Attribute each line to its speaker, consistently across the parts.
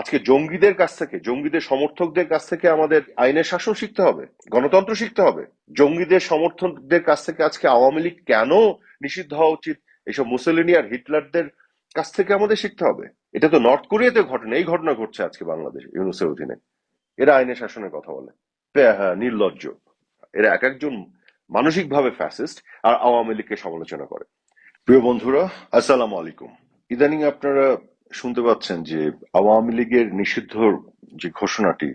Speaker 1: আজকে জঙ্গিদের কাছ থেকে, জঙ্গিদের সমর্থকদের কাছ থেকে আমাদের আইনের শাসন শিখতে হবে, গণতন্ত্র শিখতে হবে। জঙ্গিদের সমর্থকদের কাছ থেকে আজকে আওয়ামী লীগ কেন নিষিদ্ধ হওয়া উচিত? এইসব মুসলিনি আর হিটলারদের কাছ থেকে আমাদের শিখতে হবে। এটা তো নর্থ কোরিয়াতে ঘটনা এই ঘটনা ঘটছে আজকে বাংলাদেশ ইউনুসের অধীনে। এরা আইনের শাসনের কথা বলে। হ্যাঁ নির্লজ্জ। এরা এক একজন মানসিকভাবে ফ্যাসিস্ট আর আওয়ামী লীগকে সমালোচনা করে। প্রিয় বন্ধুরা, আসসালামু আলাইকুম। ইদানিং আপনারা শুনতে পাচ্ছেন যে আওয়ামী লীগের নিষিদ্ধ যে ঘোষণাটি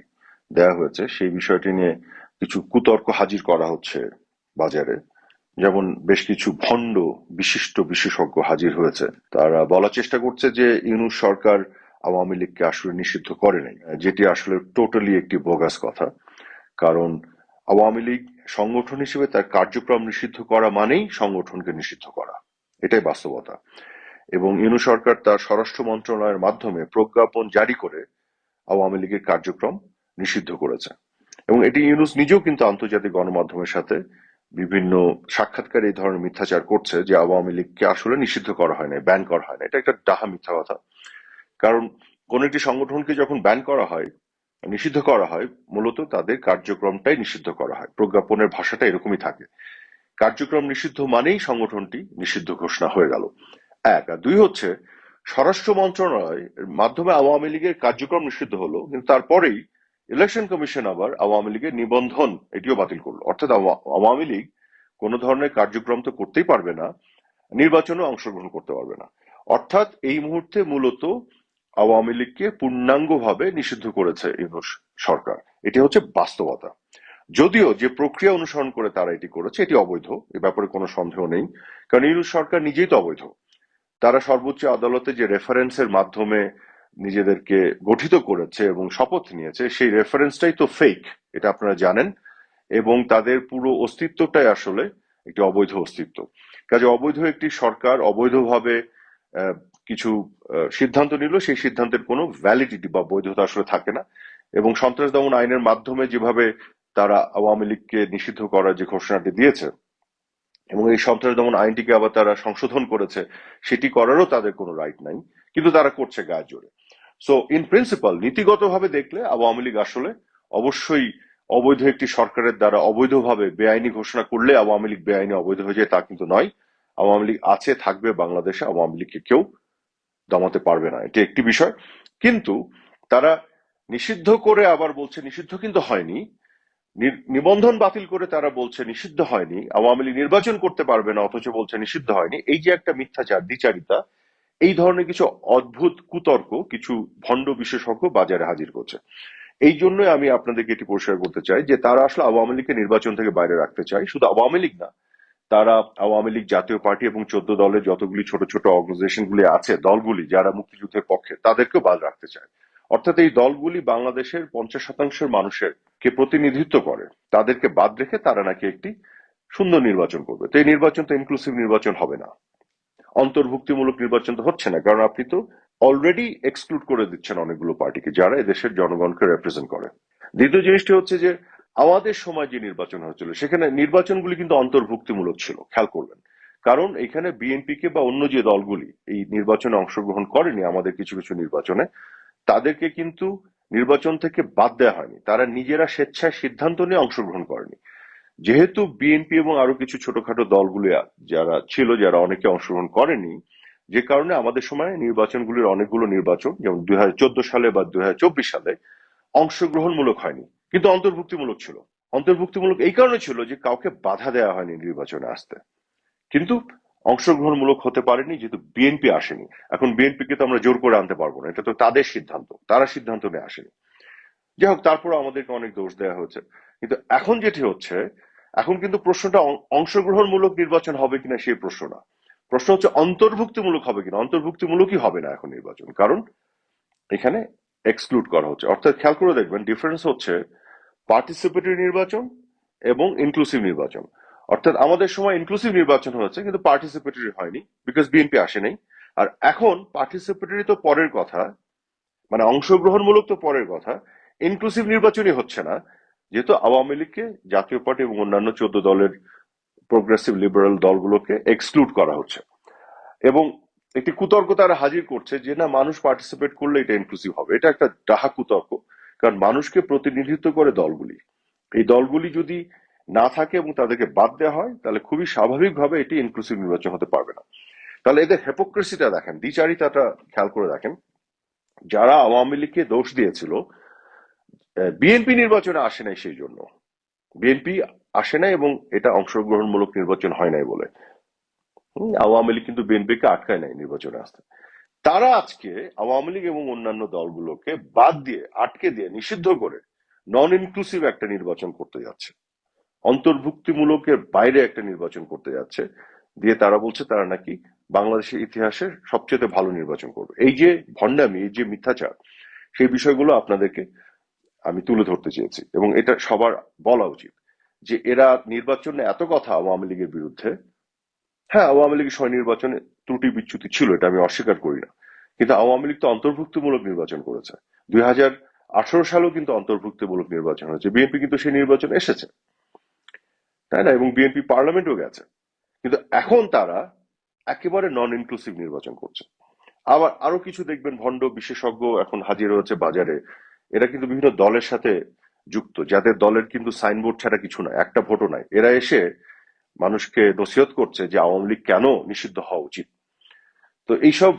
Speaker 1: দেয়া হয়েছে, সেই বিষয়টি নিয়ে কিছু কুতর্ক হাজির করা হচ্ছে বাজারে। যেমন বেশ কিছু ভণ্ড বিশিষ্ট বিশেষজ্ঞ হাজির হয়েছে। তারা বলার চেষ্টা করছে যে ইউনুস সরকার আওয়ামী লীগকে আসলে নিষিদ্ধ করে নাই, যেটি আসলে টোটালি একটি বোগাস কথা। কারণ আওয়ামী লীগ সংগঠন হিসেবে তার কার্যক্রম নিষিদ্ধ করা মানেই সংগঠনকে নিষিদ্ধ করা। এটাই বাস্তবতা। এবং ইউনু সরকার তার স্বরাষ্ট্র মন্ত্রণালয়ের মাধ্যমে প্রজ্ঞাপন জারি করে আওয়ামী লীগের কার্যক্রম নিষিদ্ধ করেছে। এবং এটি ইউনুস নিজেও কিন্তু আন্তর্জাতিক গণমাধ্যমের সাথে বিভিন্ন সাক্ষাৎকার এই ধরনের মিথ্যাচার করছে যে আওয়ামী লীগকে আসলে নিষিদ্ধ করা হয় না ব্যান করা হয় না এটা একটা ডাহা মিথ্যা কথা। কারণ কোন একটি সংগঠনকে যখন ব্যান করা হয়, নিষিদ্ধ করা হয়, মূলত তাদের কার্যক্রমটাই নিষিদ্ধ করা হয়। প্রজ্ঞাপনের ভাষাটা এরকমই থাকে। কার্যক্রম নিষিদ্ধ মানেই সংগঠনটি নিষিদ্ধ ঘোষণা হয়ে গেল। এক, আর দুই হচ্ছে, স্বরাষ্ট্র মন্ত্রণালয় মাধ্যমে আওয়ামী লীগের কার্যক্রম নিষিদ্ধ হলো, কিন্তু তারপরেই ইলেকশন কমিশন আবার আওয়ামী লীগের নিবন্ধন এটিও বাতিল করল। অর্থাৎ আওয়ামী লীগ কোনো ধরনের কার্যক্রম তো করতেই পারবে না নির্বাচনে অংশগ্রহণ করতে পারবে না। অর্থাৎ এই মুহূর্তে মূলত আওয়ামী লীগকে পূর্ণাঙ্গভাবে নিষিদ্ধ করেছে সরকার। এটি হচ্ছে বাস্তবতা। যদিও যে প্রক্রিয়া অনুসরণ করে তারা এটি করেছে, এটি অবৈধ, এ ব্যাপারে কোনো সন্দেহ নেই, কারণ ইউনুস সরকার নিজেই তো অবৈধ। তারা সর্বোচ্চ আদালতে যে রেফারেন্সের মাধ্যমে নিজেদেরকে গঠিত করেছে এবং শপথ নিয়েছে, সেই রেফারেন্সটাই তো ফেক এটা আপনারা জানেন, এবং তাদের পুরো অস্তিত্বটাই আসলে একটি অবৈধ অস্তিত্ব। কাজে অবৈধ একটি সরকার অবৈধভাবে কিছু সিদ্ধান্ত নিল, সেই সিদ্ধান্তের কোনো ভ্যালিডিটি বা বৈধতা আসলে থাকে না, এবং সন্ত্রাস দমন আইনের মাধ্যমে যেভাবে তারা আওয়ামী লীগকে নিষিদ্ধ করার যে ঘোষণাটি দিয়েছে এবং এই সন্ত্রাস দমন আইনটিকে আবার তারা সংশোধন করেছে, সেটি করারও তাদের কোনো রাইট নাই, কিন্তু তারা করছে গায়ে জোরে। সো ইন প্রিন্সিপাল নীতিগতভাবে দেখলে আওয়ামী লীগ আসলে অবশ্যই অবৈধ একটি সরকারের দ্বারা অবৈধভাবে বেআইনি ঘোষণা করলে আওয়ামী লীগ বেআইনি অবৈধ হয়ে যায়, তা কিন্তু নয়। আওয়ামী লীগ আছে, থাকবে বাংলাদেশে, আওয়ামী লীগকে কেউ দমাতে পারবে না, এটি একটি বিষয়। কিন্তু তারা নিষিদ্ধ করে আবার বলছে, নিষিদ্ধ কিন্তু হয়নি। নিবন্ধন বাতিল করে তারা বলছে নিষিদ্ধ হয়নি, আওয়ামী লীগ নির্বাচন করতে পারবে না, অথচ বলছে নিষিদ্ধ হয়নি। এই যে একটা মিথ্যাচার, দ্বিচারিতা, এই ধরনের কিছু অদ্ভুত কুতর্ক, কিছু ভণ্ড বিশেষজ্ঞ বাজারে হাজির করছে। এই জন্যই আমি আপনাদেরকে এটি পরিষ্কার করতে চাই যে তারা আসলে আওয়ামী লীগকে নির্বাচন থেকে বাইরে রাখতে চায়। শুধু আওয়ামী লীগ না, তারা আওয়ামী লীগ জাতীয় পার্টি এবং চোদ্দ দলের যতগুলি ছোট ছোট অর্গানাইজেশন গুলি আছে, দলগুলি যারা মুক্তিযুদ্ধের পক্ষে, তাদেরকেও বাদ রাখতে চায়। অর্থাৎ এই দলগুলি বাংলাদেশের পঞ্চাশ শতাংশের মানুষের কে প্রতিনিধিত্ব করে, তাদেরকে বাদ রেখে তারা নাকি একটি সুন্দর নির্বাচন করবে। তো এই নির্বাচন তো ইনক্লুসিভ নির্বাচন হবে না। অন্তর্ভুক্তিমূলক নির্বাচন তো হচ্ছে না, কারণ আপনি তো অলরেডি এক্সক্লুড করে দিচ্ছেন অনেকগুলো পার্টিকে যারা এদেশের জনগণকে রেপ্রেজেন্ট করে। দ্বিতীয় জিনিসটি হচ্ছে যে, আমাদের সময় যে নির্বাচন হয়েছিল, সেখানে নির্বাচনগুলি কিন্তু অন্তর্ভুক্তিমূলক ছিল, খেয়াল করবেন। কারণ এখানে বিএনপি কে বা অন্য যে দলগুলি এই নির্বাচনে অংশগ্রহণ করেনি আমাদের কিছু কিছু নির্বাচনে, তাদেরকে কিন্তু নির্বাচন থেকে বাদ দেওয়া হয়নি। তারা নিজেরা স্বেচ্ছায় সিদ্ধান্ত নিয়ে অংশগ্রহণ করেনি। যেহেতু বিএনপি এবং আরও কিছু ছোটখাটো দলগুলি যারা ছিল, যারা অনেকে অংশগ্রহণ করেনি, যে কারণে আমাদের সময় নির্বাচনগুলির অনেকগুলো নির্বাচন, যেমন দুই হাজার চোদ্দ সালে বা দুই হাজার চব্বিশ সালে, অংশগ্রহণমূলক হয়নি। কিন্তু অন্তর্ভুক্তিমূলক ছিল। অন্তর্ভুক্তিমূলক এই কারণে ছিল যে কাউকে বাধা দেওয়া হয়নি নির্বাচনে আসতে। কিন্তু অংশগ্রহণমূলক হতে পারেনি, যেহেতু বিএনপি আসেনি। এখন বিএনপিকে তো আমরা জোর করে আনতে পারব না, এটা তো তাদের সিদ্ধান্ত, তারা সিদ্ধান্ত নিয়ে আসেনি। যাই হোক তারপর আমাদেরকে অনেক দোষ দেওয়া হয়েছে। কিন্তু এখন যেটি হচ্ছে, এখন কিন্তু প্রশ্নটা অংশগ্রহণমূলক নির্বাচন হবে কিনা সেই প্রশ্ন না। প্রশ্ন হচ্ছে অন্তর্ভুক্তিমূলক হবে কিনা, অন্তর্ভুক্তিমূলকই হবে না এখন নির্বাচন। কারণ এখানে এক্সক্লুড করা হচ্ছে। অর্থাৎ খেয়াল করে দেখবেন ডিফারেন্স হচ্ছে পার্টিসিপেটরি নির্বাচন এবং ইনক্লুসিভ নির্বাচন। অর্থাৎ আমাদের সময় ইনক্লুসিভ নির্বাচন হয়েছে, কিন্তু পার্টিসিপেটরি হয়নি বিকজ বিএনপি আসে নাই। আর এখন পার্টিসিপেটরি তো পরের কথা মানে অংশগ্রহণমূলক তো পরের কথা ইনক্লুসিভ নির্বাচনই হচ্ছে না, যেহেতু আওয়ামী লীগকে, জাতীয় পার্টি এবং অন্যান্য চোদ্দ দলের প্রোগ্রেসিভ লিবারাল দলগুলোকে এক্সক্লুড করা হচ্ছে। এবং একটি কুতর্ক তারা হাজির করছে যে, না, মানুষ পার্টিসিপেট করলে এটা ইনক্লুসিভ হবে। এটা একটা ডাহা কুতর্ক, কারণ মানুষকে প্রতিনিধিত্ব করে দলগুলি। এই দলগুলি যদি না থাকে এবং তাদেরকে বাদ দেওয়া হয়, তাহলে খুবই স্বাভাবিকভাবে এটি ইনক্লুসিভ নির্বাচন হতে পারবে না। তাহলে এদের হেপোক্রেসিটা দেখেন, দ্বিচারিতাটা খেয়াল করে দেখেন। যারা আওয়ামী লীগকে দোষ দিয়েছিল বিএনপি নির্বাচনে আসে নাই সেই জন্য। বিএনপি আসে নাই এবং এটা অংশগ্রহণমূলক নির্বাচন হয় নাই বলে। আওয়ামী লীগ কিন্তু বিএনপিকে আটকায় নাই নির্বাচনে আসতে। তারা আজকে আওয়ামী লীগ এবং অন্যান্য দলগুলোকে বাদ দিয়ে, আটকে দিয়ে, নিষিদ্ধ করে নন ইনক্লুসিভ একটা নির্বাচন করতে যাচ্ছে। অন্তর্ভুক্তিমূলকের বাইরে একটা নির্বাচন করতে যাচ্ছে, দিয়ে তারা বলছে তারা নাকি বাংলাদেশের ইতিহাসের সবচেয়ে ভালো নির্বাচন করবে। এই যে ভণ্ডামি, এই যে মিথ্যাচার, সেই বিষয়গুলো আপনাদেরকে আমি তুলে ধরতে চেয়েছি, এবং এটা সবার বলা উচিত যে এরা নির্বাচনে এত কথা আওয়ামী লীগের বিরুদ্ধে হ্যাঁ আওয়ামী লীগের স্বয় নির্বাচনে ত্রুটি বিচ্যুতি ছিল, এটা আমি অস্বীকার করি না, কিন্তু আওয়ামী লীগ তো অন্তর্ভুক্তিমূলক নির্বাচন করেছে। দুই হাজার আঠারো সালেও কিন্তু অন্তর্ভুক্তিমূলক নির্বাচন হয়েছে, বিএনপি কিন্তু সেই নির্বাচন এসেছে। তাই না? এবং বিএনপি পার্লামেন্টও গেছে। কিন্তু এখন তারা একেবারে নন ইনক্লুসিভ নির্বাচন করছে। আবার আরও কিছু দেখবেন, ভণ্ড বিশেষজ্ঞ এখন হাজির হয়েছে বাজারে। এরা কিন্তু বিভিন্ন দলের সাথে যুক্ত, যাদের দলের কিন্তু সাইনবোর্ড ছাড়া কিছু না একটা ভোটও নাই। এরা এসে মানুষকে নসিহত করছে যে আওয়ামী লীগ কেন নিষিদ্ধ হওয়া উচিত। তো এইসব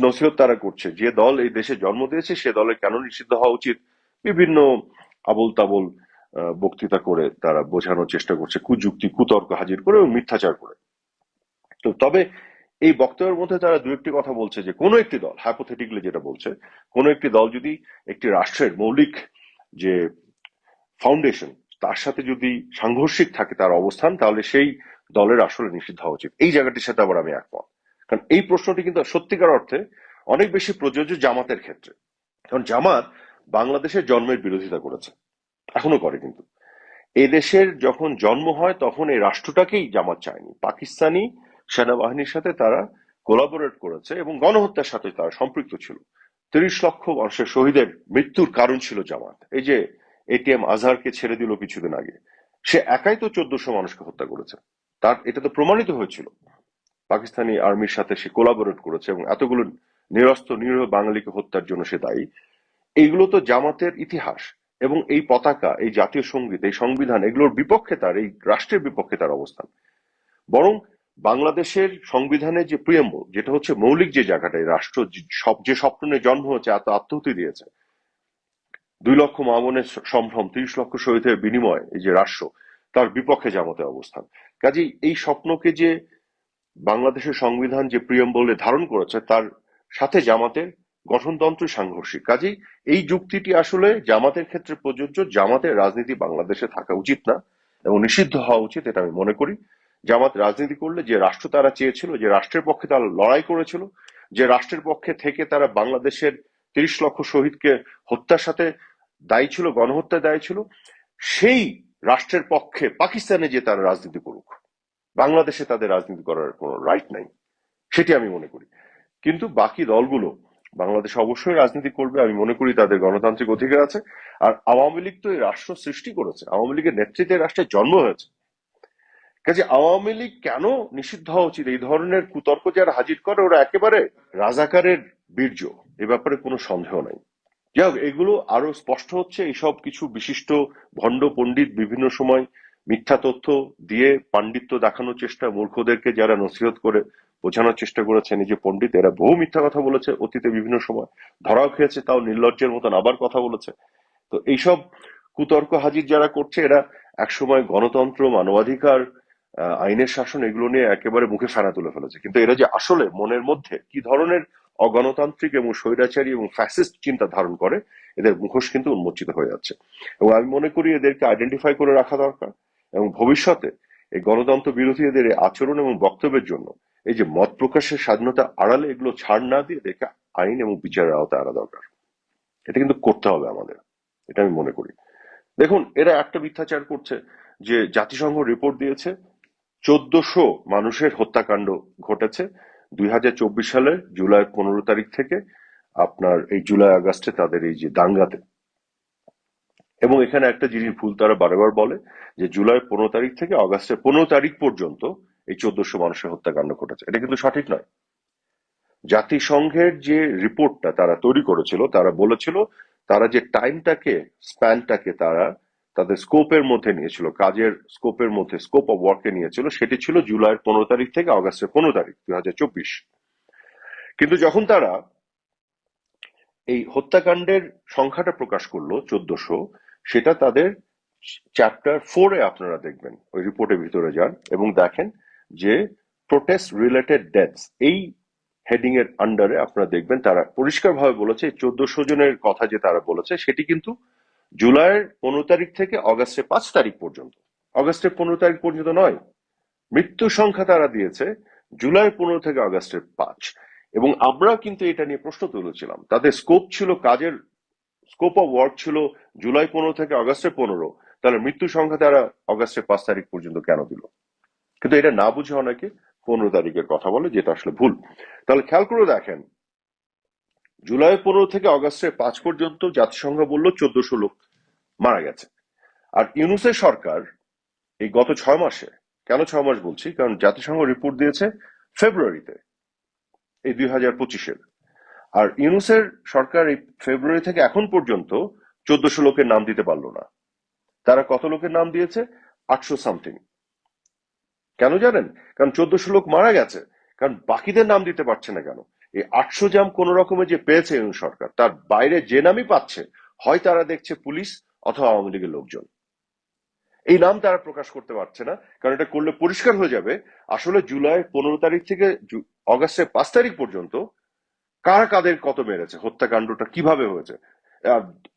Speaker 1: নসিহত তারা করছে। যে দল এই দেশে জন্ম দিয়েছে, সে দলের কেন নিষিদ্ধ হওয়া উচিত? বিভিন্ন আবল তাবল বক্তৃতা করে তারা বোঝানোর চেষ্টা করছে, কুযুক্তি, কুতর্ক হাজির করে এবং মিথ্যাচার করে। তো তবে এই বক্তব্যের মধ্যে তারা দু একটি কথা বলছে যে, কোনো একটি দল হাইপোথেটিকলি যেটা বলছে, কোনো একটি দল যদি একটি রাষ্ট্রের মৌলিক যে ফাউন্ডেশন তার সাথে যদি সাংঘর্ষিক থাকে, তার অবস্থান, তাহলে সেই দলের আসলে নিষিদ্ধ হওয়া উচিত। এই জায়গাটির সাথে আবার আমি একমত। কারণ এই প্রশ্নটি কিন্তু সত্যিকার অর্থে অনেক বেশি প্রযোজ্য জামাতের ক্ষেত্রে। কারণ জামাত বাংলাদেশের জন্মের বিরোধিতা করেছে। এখনও করে কিন্তু। এদেশের যখন জন্ম হয়, তখন এই রাষ্ট্রটাকেই জামাত চায়নি। পাকিস্তানি সেনাবাহিনীর সাথে তারা কোলাবোরেট করেছে এবং গণহত্যার সাথে তারা সম্পৃক্ত ছিল। তিরিশ লক্ষ মানুষের শহীদের মৃত্যুর কারণ ছিল জামাত। এই যে এটিএম আজহারকে ছেড়ে দিল কিছুদিন আগে, সে একাই তো চোদ্দশো মানুষকে হত্যা করেছে। তার, এটা তো প্রমাণিত হয়েছিল। পাকিস্তানি আর্মির সাথে সে কোলাবোরেট করেছে এবং এতগুলো নিরস্ত্র নিরীহ বাঙালিকে হত্যার জন্য সে দায়ী। এইগুলো তো জামাতের ইতিহাস। এবং এই পতাকা, এই জাতীয় সংগীত, এই সংবিধান এগুলোর বিপক্ষে তার, এই রাষ্ট্রের বিপক্ষে তার অবস্থান। বরং বাংলাদেশের সংবিধানে যে প্রিয়ম্বল যেটা হচ্ছে মৌলিক যে জায়গাটা রাষ্ট্র সব, যে স্বপ্ন নিয়ে জন্ম হচ্ছে এত আত্মহতি দিয়েছে, দুই লক্ষ মামনের সম্ভ্রম, তিরিশ লক্ষ শহীদের বিনিময় এই যে রাষ্ট্র, তার বিপক্ষে জামাতের অবস্থান। কাজেই এই স্বপ্নকে যে বাংলাদেশের সংবিধান যে প্রিয়ম্বলে ধারণ করেছে, তার সাথে জামাতের গঠনতন্ত্র সাংঘর্ষিক। কাজেই এই যুক্তিটি আসলে জামাতের ক্ষেত্রে প্রযোজ্য। জামাতের রাজনীতি বাংলাদেশে থাকা উচিত না এবং নিষিদ্ধ হওয়া উচিত, এটা আমি মনে করি। জামাত রাজনীতি করলে যে রাষ্ট্র তারা চেয়েছিল, যে রাষ্ট্রের পক্ষে তারা লড়াই করেছিল, যে রাষ্ট্রের পক্ষে থেকে তারা বাংলাদেশের তিরিশ লক্ষ শহীদকে হত্যার সাথে দায়ী ছিল, গণহত্যায় দায়ী ছিল, সেই রাষ্ট্রের পক্ষে পাকিস্তানে যে তারা রাজনীতি করুক, বাংলাদেশে তাদের রাজনীতি করার কোনো রাইট নাই, সেটি আমি মনে করি। কিন্তু বাকি দলগুলো বাংলাদেশে অবশ্যই রাজনীতি করবে, আমি মনে করি তাদের গণতান্ত্রিক অধিকার আছে। আর আওয়ামী লীগ তো এই রাষ্ট্র সৃষ্টি করেছে, আওয়ামী লীগের নেতৃত্বে রাষ্ট্রের জন্ম হয়েছে। কাজে আওয়ামী লীগ কেন নিষিদ্ধ হওয়া উচিত? এই ধরনের কুতর্ক যারা হাজির করে, ওরা একেবারে রাজাকারের বীর্য, এ ব্যাপারে কোনো সন্দেহ নাই। যাই হোক, এগুলো আরও স্পষ্ট হচ্ছে, এইসব কিছু বিশিষ্ট ভণ্ড পণ্ডিত বিভিন্ন সময় মিথ্যা তথ্য দিয়ে পাণ্ডিত্য দেখানোর চেষ্টা মূর্খদেরকে যারা নসিহত করে বোঝানোর চেষ্টা করেছেন এই যে পণ্ডিত। এরা বহু মিথ্যা কথা বলেছে অতীতে বিভিন্ন সময়। ধরাও খেয়েছে, তাও নির্লজ্জের মতন আবার কথা বলেছে। তো এইসব কুতর্ক হাজির যারা করছে, এরা একসময় গণতন্ত্র, মানবাধিকার আইনের শাসন এগুলো নিয়ে একেবারে মুখে ফেনা তুলে ফেলেছে। কিন্তু এরা যে আসলে মনের মধ্যে কি ধরনের অগণতান্ত্রিক এবং স্বৈরাচারী এবং ফ্যাসিস্ট চিন্তা ধারণ করে, এদের মুখোশ কিন্তু উন্মোচিত হয়ে যাচ্ছে। এবং আমি মনে করি এদেরকে আইডেন্টিফাই করে রাখা দরকার এবং ভবিষ্যতে এই গণতন্ত্র বিরোধী এদের আচরণ এবং বক্তব্যের জন্য এই যে মত প্রকাশের স্বাধীনতা আড়ালে এগুলো ছাড় না দিয়ে এদেরকে আইন এবং বিচারের আওতায় আনা দরকার। এটা কিন্তু করতে হবে আমাদের। এটা আমি মনে করি। দেখুন, এরা একটা মিথ্যাচার করছে যে জাতিসংঘ রিপোর্ট দিয়েছে, চোদ্দশো মানুষের হত্যাকাণ্ড ঘটেছে। দুই হাজার চব্বিশ সালের জুলাই পনেরো তারিখ থেকে আপনার এই জুলাই আগস্টে তাদের এই যে দাঙ্গাতে। এবং এখানে একটা জিনিস ভুল তারা বারবার বলে, যে জুলাই পনেরো তারিখ থেকে আগস্টের পনেরো তারিখ পর্যন্ত এই চোদ্দশো মানুষের হত্যাকাণ্ড ঘটেছে। এটা কিন্তু সঠিক নয়। জাতিসংঘের যে রিপোর্টটা তারা তৈরি করেছিল, তারা বলেছিল তারা যে টাইমটাকে, স্প্যানটাকে তারা তাদের স্কোপের মধ্যে নিয়েছিল, কাজের স্কোপের মধ্যে, স্কোপ অফ ওয়ার্কে নিয়েছিল, সেটি ছিল জুলাইয়ের পনেরো তারিখ থেকে অগাস্টের পনেরো তারিখ, দুই হাজার চব্বিশ। কিন্তু যখন তারা এই হত্যাকাণ্ডের সংখ্যাটা প্রকাশ করল, চোদ্দশো, সেটা তাদের চ্যাপ্টার ফোরে আপনারা দেখবেন, ওই রিপোর্টের ভিতরে যান এবং দেখেন যে প্রোটেস্ট রিলেটেড ডেথস এই হেডিং এর আন্ডারে আপনারা দেখবেন তারা পরিষ্কারভাবে বলেছে চোদ্দশো জনের কথা যে তারা বলেছে, সেটি কিন্তু জুলাইয়ের পনেরো তারিখ থেকে অগাস্টের পাঁচ তারিখ পর্যন্ত। অগাস্টের পনেরো তারিখ পর্যন্ত নয়, মৃত্যু সংখ্যা তারা দিয়েছে জুলাই পনেরো থেকে আগস্টের পাঁচ। এবং আমরা কিন্তু এটা নিয়ে প্রশ্ন তুলেছিলাম, তাদের স্কোপ ছিল কাজের স্কোপ অফ ওয়ার্ক ছিল জুলাই পনেরো থেকে আগস্টের পনেরো, তাহলে মৃত্যু সংখ্যা তারা আগস্টের পাঁচ তারিখ পর্যন্ত কেন দিল? কিন্তু এটা না বুঝে অনেকে পনেরো তারিখের কথা বলে, যেটা আসলে ভুল। তাহলে খেয়াল করে দেখেন, জুলাই পনেরো থেকে আগস্টের পাঁচ পর্যন্ত জাতিসংঘ বলল চোদ্দশো লোক মারা গেছে। আর ইউনুসের সরকার এই গত ছয় মাসে, কেন ছয় মাস বলছি? কারণ জাতিসংঘ রিপোর্ট দিয়েছে ফেব্রুয়ারিতে, এই দুই হাজার পঁচিশের। আর ইউনুসের সরকার এই ফেব্রুয়ারি থেকে এখন পর্যন্ত চোদ্দশো লোকের নাম দিতে পারল না। তারা কত লোকের নাম দিয়েছে? আটশো সামথিং। কেন জানেন? কারণ চোদ্দশো লোক মারা গেছে। কারণ বাকিদের নাম দিতে পারছে না কেন? এই আটশো জাম কোন রকমের যে পেয়েছে ইউনুস সরকার, তার বাইরে যে নামই পাচ্ছে, হয় তারা দেখছে পুলিশ অথবা আওয়ামী লীগের লোকজন। এই নাম তারা প্রকাশ করতে পারছে না, কারণ এটা করলে পরিষ্কার হয়ে যাবে, আসলে জুলাই পনেরো তারিখ থেকে অগাস্টের পাঁচ তারিখ পর্যন্ত কারা কাদের কত মেরেছে, হত্যাকাণ্ডটা কীভাবে হয়েছে?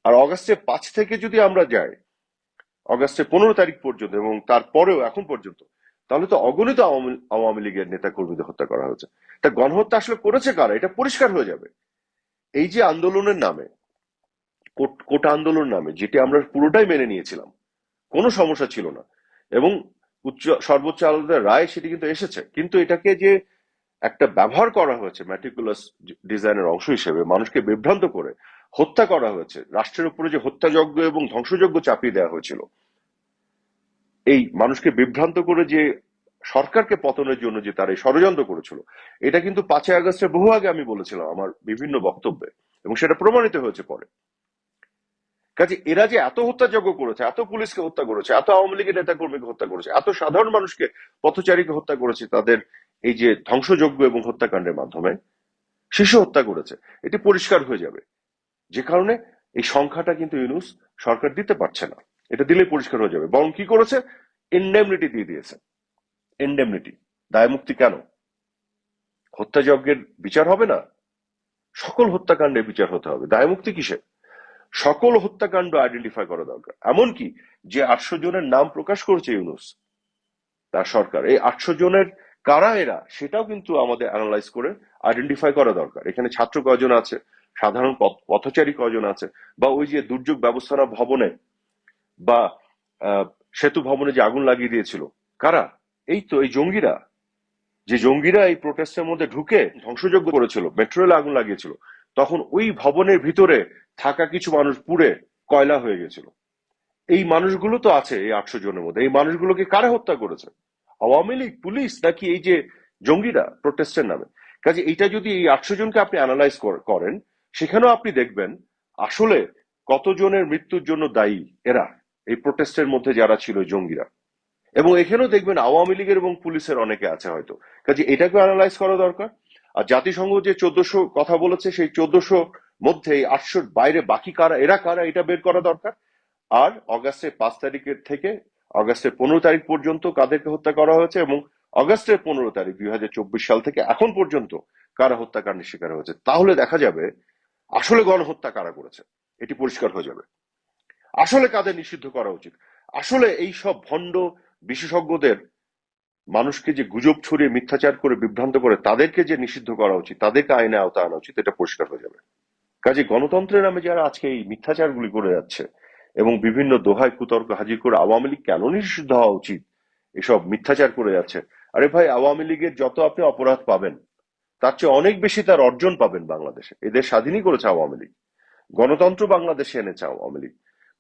Speaker 1: আর অগাস্টের পাঁচ থেকে যদি আমরা যাই, অগাস্টের পনেরো তারিখ পর্যন্ত এবং তারপরেও এখন পর্যন্ত তাহলে তো অগণিত আওয়ামী লীগের নেতা কর্মীদের হত্যা করা হয়েছে। তা গণহত্যা আসলে করেছে কারা? এটা পরিষ্কার হয়ে যাবে। এই যে আন্দোলনের নামে, কোটা আন্দোলন নামে, যেটি আমরা পুরোটাই মেনে নিয়েছিলাম, কোনো সমস্যা ছিল না। এবং উচ্চ, সর্বোচ্চ আদালতের রায় সেটি কিন্তু এসেছে। কিন্তু এটাকে যে একটা ব্যবহার করা হয়েছে ম্যাটিকুলাস ডিজাইনের অংশ হিসেবে, মানুষকে বিভ্রান্ত করে হত্যা করা হয়েছে, রাষ্ট্রের উপরে যে হত্যাযজ্ঞ এবং ধ্বংসযজ্ঞ চাপিয়ে দেওয়া হয়েছিল এই মানুষকে বিভ্রান্ত করে যে সরকারকে পতনের জন্য যে তারা এই ষড়যন্ত্র করেছিল, এটা কিন্তু পাঁচই আগস্টের বহু আগে আমি বলেছিলাম আমার বিভিন্ন বক্তব্যে, এবং সেটা প্রমাণিত হয়েছে পরে। কাজে এরা যে এত হত্যাযজ্ঞ করেছে, এত পুলিশকে হত্যা করেছে, এত আওয়ামী লীগের নেতা কর্মীকে হত্যা করেছে, এত সাধারণ মানুষকে, পথচারীকে হত্যা করেছে, তাদের এই যে ধ্বংসযজ্ঞ এবং হত্যাকাণ্ডের মাধ্যমে, শিশু হত্যা করেছে, এটি পরিষ্কার হয়ে যাবে। যে কারণে এই সংখ্যাটা কিন্তু ইউনুস সরকার দিতে পারছে না। এটা দিলে পরিষ্কার হয়ে যাবে। বরং কি করেছে? ইন্ডেমনিটি দিয়ে দিয়েছে। ইন্ডেমনিটি দায়মুক্তি কেন? হত্যাযজ্ঞের বিচার হবে না? সকল হত্যাকাণ্ডে বিচার হতে হবে। দায়মুক্তি কিসে সকল হত্যাকাণ্ড আইডেন্টিফাই করা দরকার। এমনকি যে আটশো জনের নাম প্রকাশ করেছে ইউনুস, তার সরকার, এই আটশো জনের কারা এরা, সেটাও কিন্তু আমাদের অ্যানালাইজ করে আইডেন্টিফাই করা দরকার। এখানে ছাত্র কজন আছে? সাধারণ পথ- পথচারী কজন আছে? বা ওই যে দুর্যোগ ব্যবস্থাপনা ভবনে বা সেতু ভবনে যে আগুন লাগিয়ে দিয়েছিল, কারা? এই তো, এই জঙ্গিরা। যে জঙ্গিরা এই প্রোটেস্টের মধ্যে ঢুকে ধ্বংসযজ্ঞ করেছিল মেট্রো রেলে আগুন লাগিয়েছিল, তখন ওই ভবনের ভিতরে থাকা কিছু মানুষ পুড়ে কয়লা হয়ে গেছিল। এই মানুষগুলো তো আছে এই আটশো জনের মধ্যে। এই মানুষগুলোকে কারা হত্যা করেছে? আওয়ামী লীগ, পুলিশ, নাকি এই যে জঙ্গিরা প্রোটেস্টের নামে? কাজে এইটা যদি এই আটশো জনকে আপনি অ্যানালাইজ করেন, সেখানেও আপনি দেখবেন আসলে কতজনের মৃত্যুর জন্য দায়ী এরা। এই প্রোটেস্টের মধ্যে যারা ছিল জঙ্গিরা। এবং এখানেও দেখবেন আওয়ামী লীগের এবং পুলিশের অনেকে আছে হয়তো। কাজে এটাকে অ্যানালাইজ করা দরকার। আর জাতিসংঘ যে চোদ্দশো কথা বলেছে, সেই চোদ্দশো মধ্যে এই আটশোর বাইরে বাকি কারা, এরা কারা, এটা বের করা দরকার। আর অগাস্টের পাঁচ তারিখের থেকে, অগাস্টের পনেরো তারিখ পর্যন্ত কাদেরকে হত্যা করা হয়েছে এবং অগাস্টের পনেরো তারিখ দুই হাজার চব্বিশ সাল থেকে এখন পর্যন্ত কারা হত্যাকাণ্ডের শিকার হয়েছে। তাহলে দেখা যাবে আসলে গণহত্যা কারা করেছে। এটি পরিষ্কার হয়ে যাবে। আসলে কাদের নিষিদ্ধ করা উচিত? আসলে এই সব ভণ্ড বিশেষজ্ঞদের মানুষকে যে গুজব ছড়িয়ে মিথ্যাচার করে বিভ্রান্ত করে, তাদেরকে যে নিষিদ্ধ করা উচিত, তাদেরকে আইনে আওতা আনা উচিত, এটা পরিষ্কার হয়ে যাবে। কাজে গণতন্ত্রের নামে যারা আজকে এই মিথ্যাচারগুলি করে যাচ্ছে এবং বিভিন্ন দোহায় কুতর্ক হাজির করে আওয়ামী লীগ কেন নিষিদ্ধ হওয়া উচিত? এসব মিথ্যাচার করে যাচ্ছে। আরে ভাই, আওয়ামী লীগের যত আপনি অপরাধ পাবেন, তার চেয়ে অনেক বেশি তার অর্জন পাবেন বাংলাদেশে। এদের স্বাধীনই করেছে আওয়ামী লীগ। গণতন্ত্র বাংলাদেশে এনেছে আওয়ামী লীগ।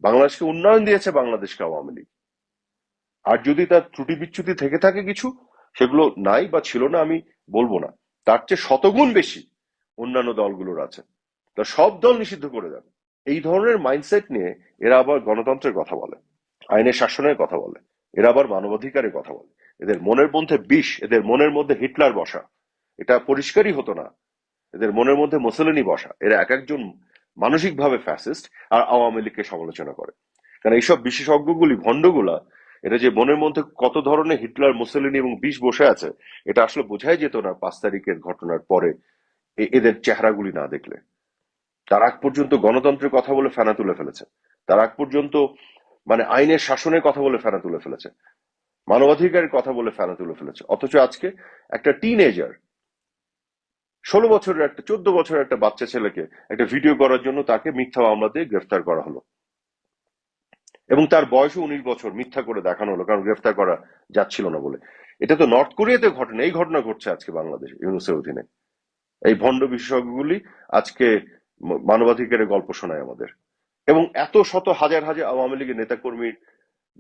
Speaker 1: বাংলাদেশকে উন্নয়ন দিয়েছে বাংলাদেশকে আওয়ামী লীগ। আর যদি তার ত্রুটি বিচ্যুতি থেকে থাকে কিছু, সেগুলো নাই বা ছিল না আমি বলব না। তার চেয়ে শতগুণ বেশি অন্যান্য দলগুলোর আছে। তা সব দল নিষিদ্ধ করে দেন এই ধরনের মাইন্ডসেট নিয়ে এরা আবার গণতন্ত্রের কথা বলে, আইনের শাসনের কথা বলে, এরা আবার মানবাধিকারের কথা বলে। এদের মনের মধ্যে বিষ, এদের মনের মধ্যে হিটলার বসা। এটা পরিষ্কারই হতো না। এদের মনের মধ্যে মুসলিনী বসা। এরা এক একজন মানসিকভাবে ফ্যাসিস্ট আর আওয়ামী লীগকে সমালোচনা করে। কারণ এইসব বিশেষজ্ঞগুলি, ভণ্ডগুলা এটা যে মনের মধ্যে কত ধরনের হিটলার, মুসলিনী এবং বিষ বসে আছে, এটা আসলে বোঝাই যেত না পাঁচ তারিখের ঘটনার পরে এদের চেহারাগুলি না দেখলে। তার আগ পর্যন্ত গণতন্ত্রের কথা বলে ফেনা তুলে ফেলেছে। তার আগ পর্যন্ত মানে আইনের শাসনের কথা বলে ফেনা তুলে ফেলেছে। মানবাধিকারের কথা বলে ফেনা তুলে ফেলেছে। অথচ আজকে একটা টিনেজার ষোলো বছরের একটা, চোদ্দ বছরের একটা বাচ্চা ছেলেকে একটা ভিডিও করার জন্য তাকে মিথ্যা মামলা দিয়ে গ্রেফতার করা হলো। এবং তার বয়সও উনিশ বছর, মিথ্যা করে দেখানো হলো, কারণ গ্রেফতার করা যাচ্ছিল না বলে। এটা তো নর্থ কোরিয়াতে ঘটনা এই ঘটনা ঘটছে আজকে বাংলাদেশ, ইউনুসের অধীনে। এই ভণ্ড বিশেষজ্ঞগুলি আজকে মানবাধিকারের গল্প শোনায় আমাদের। এবং এত শত হাজার হাজার আওয়ামী লীগের নেতাকর্মীর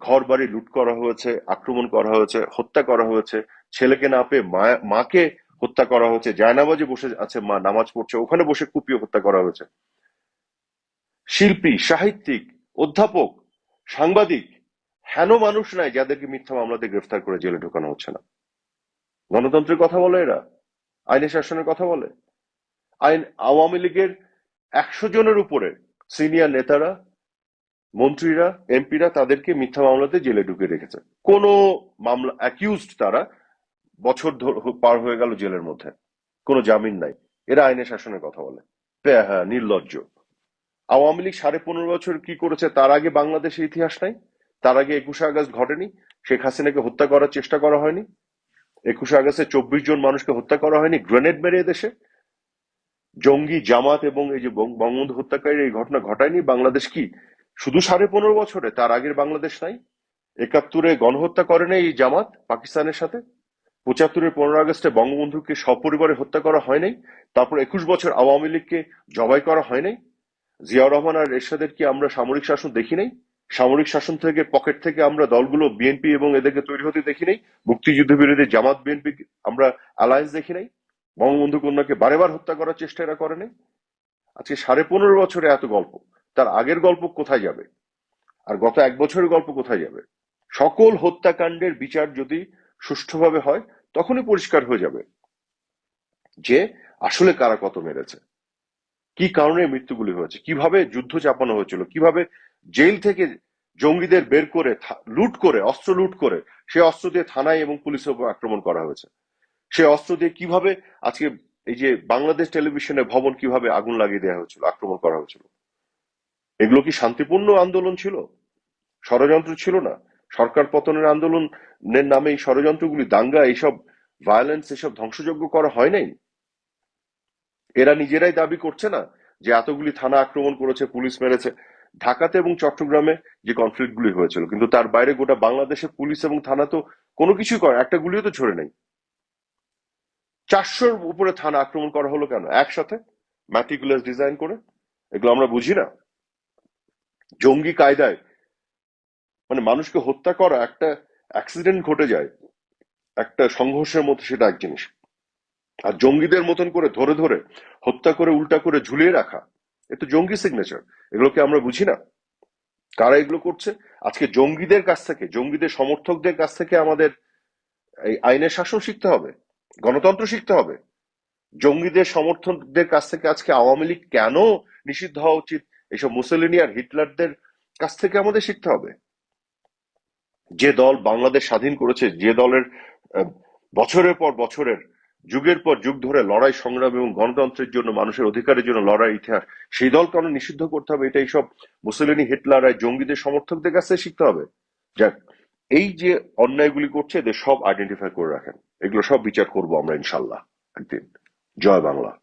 Speaker 1: ঘর বাড়ি লুট করা হয়েছে, আক্রমণ করা হয়েছে, হত্যা করা হয়েছে, ছেলেকে না পেয়ে মাকে হত্যা করা হয়েছে জায়নাবাজে বসে আছে মা, নামাজ পড়ছে, ওখানে বসে কুপিয়ে হত্যা করা হয়েছে। শিল্পী, সাহিত্যিক, অধ্যাপক, সাংবাদিক, হেন মানুষ নাই যাদেরকে মিথ্যা মামলাতে গ্রেফতার করে জেলে ঢোকানো হচ্ছে না। গণতন্ত্রের কথা বলে এরা? আইনের শাসনের কথা বলে? আইন আওয়ামী লীগের একশো জনের উপরে সিনিয়র নেতারা, মন্ত্রীরা, এমপিরা তাদেরকে মিথ্যা মামলাতে জেলে ঢুকে রেখেছে। কোনো মামলা অ্যাকিউজড তারা বছর পার হয়ে গেল জেলের মধ্যে। কোনো জামিন নাই। এরা আইনের শাসনের কথা বলে। হ্যাঁ নির্লজ্জ। আওয়ামী লীগ সাড়ে পনেরো বছর কি করেছে তার আগে বাংলাদেশের ইতিহাস নাই? তার আগে একুশে আগস্ট ঘটেনি। শেখ হাসিনাকে হত্যা করার চেষ্টা করা হয়নি। একুশে আগস্টে চব্বিশ জন মানুষকে হত্যা করা হয়নি। গ্রেনেড মেরে দেশে জঙ্গি, জামাত এবং এই যে বঙ্গবন্ধু হত্যাকারী এই ঘটনা ঘটায়নি। বাংলাদেশ কি শুধু সাড়ে পনেরো বছরে? তার আগের বাংলাদেশ নাই। একাত্তরে গণহত্যা করে নাই এই জামাত পাকিস্তানের সাথে। পঁচাত্তরের পনেরো আগস্টে বঙ্গবন্ধুকে সপরিবারে হত্যা করা হয় নাই তারপর একুশ বছর আওয়ামী লীগকে জবাই করা হয় নাই জিয়াউর রহমান আর এরশাদের কি আমরা সামরিক শাসন দেখি নাই? সামরিক শাসন থেকে পকেট থেকে আমরা দলগুলো বিএনপি এবং এদেরকে তৈরি হতে দেখি নাই? মুক্তিযুদ্ধ বিরোধী জামাত বিএনপি আমরা অ্যালায়েন্স দেখি নাই? বঙ্গবন্ধু কন্যাকে বারে বার হত্যা করার চেষ্টা এরা করে নাই? আজকে সাড়ে পনেরো বছরে এত গল্প, তার আগের গল্প কোথায় যাবে? আর গত এক বছরের গল্প কোথায় যাবে? সকল হত্যাকাণ্ডের বিচার যদি সুষ্ঠুভাবে হয় তখনই পরিষ্কার হয়ে যাবে যে আসলে কারা কত মেরেছে। কি কারণে মৃত্যুগুলি হয়েছে? কীভাবে যুদ্ধ চাপানো হয়েছিল? কীভাবে জেল থেকে জঙ্গিদের বের করে লুট করে, অস্ত্র লুট করে, সে অস্ত্র দিয়ে থানায় এবং পুলিশের উপর আক্রমণ করা হয়েছে? সে অস্ত্র দিয়ে কীভাবে আজকে এই যে বাংলাদেশ টেলিভিশনের ভবন কীভাবে আগুন লাগিয়ে দেওয়া হয়েছিল, আক্রমণ করা হয়েছিল? এগুলো কি শান্তিপূর্ণ আন্দোলন ছিল? ষড়যন্ত্র ছিল না? সরকার পতনের আন্দোলনের নামে এই ষড়যন্ত্রগুলি, দাঙ্গা, এইসব ভায়োলেন্স এসব ধ্বংসযজ্ঞ করা হয় নাই? এরা নিজেরাই দাবি করছে না যে এতগুলি থানা আক্রমণ করেছে, পুলিশ মেরেছে। ঢাকাতে এবং চট্টগ্রামে যে কনফ্লিক্ট গুলি হয়েছিল, কিন্তু তার বাইরে গোটা বাংলাদেশে পুলিশ এবং থানা তো কোনো কিছুই করে, একটা গুলিও তো ছড়ে নেই। চারশোর উপরে থানা আক্রমণ করা হলো কেন? একসাথে? ম্যাটিকুলাস ডিজাইন করে? এগুলো আমরা বুঝি না। জঙ্গি কায়দায় মানে মানুষকে হত্যা করা একটা অ্যাক্সিডেন্ট ঘটে যায়, একটা সংঘর্ষের মতো সেটা এক জিনিস। আর জঙ্গিদের মতন করে ধরে ধরে হত্যা করে, উল্টা করে ঝুলিয়ে রাখা, এ তো জঙ্গি সিগনেচার এগুলোকে আমরা বুঝি না। কারা এগুলো করছে? আজকে জঙ্গিদের কাছ থেকে, জঙ্গিদের সমর্থকদের কাছ থেকে আমাদের এই আইনের শাসন শিখতে হবে, গণতন্ত্র শিখতে হবে। জঙ্গিদের সমর্থকদের কাছ থেকে আজকে আওয়ামী লীগ কেন নিষিদ্ধ হওয়া উচিত? এইসব মুসলিনী আর হিটলারদের কাছ থেকে আমাদের শিখতে হবে। যে দল বাংলাদেশ স্বাধীন করেছে, যে দলের বছরের পর বছরের, যুগের পর যুগ ধরে লড়াই, সংগ্রাম এবং গণতন্ত্রের জন্য, মানুষের অধিকারের জন্য লড়াই, ইতিহাস, সেই দল কেন নিষিদ্ধ করতে হবে, এটাই সব মুসলিনী, হিটলার আর জঙ্গিদের সমর্থকদের কাছে শিখতে হবে। যাক, এই যে অন্যায়গুলি করছে, এদের সব আইডেন্টিফাই করে রাখেন। এগুলো সব বিচার করব আমরা, ইনশাল্লাহ। একদিন। জয় বাংলা।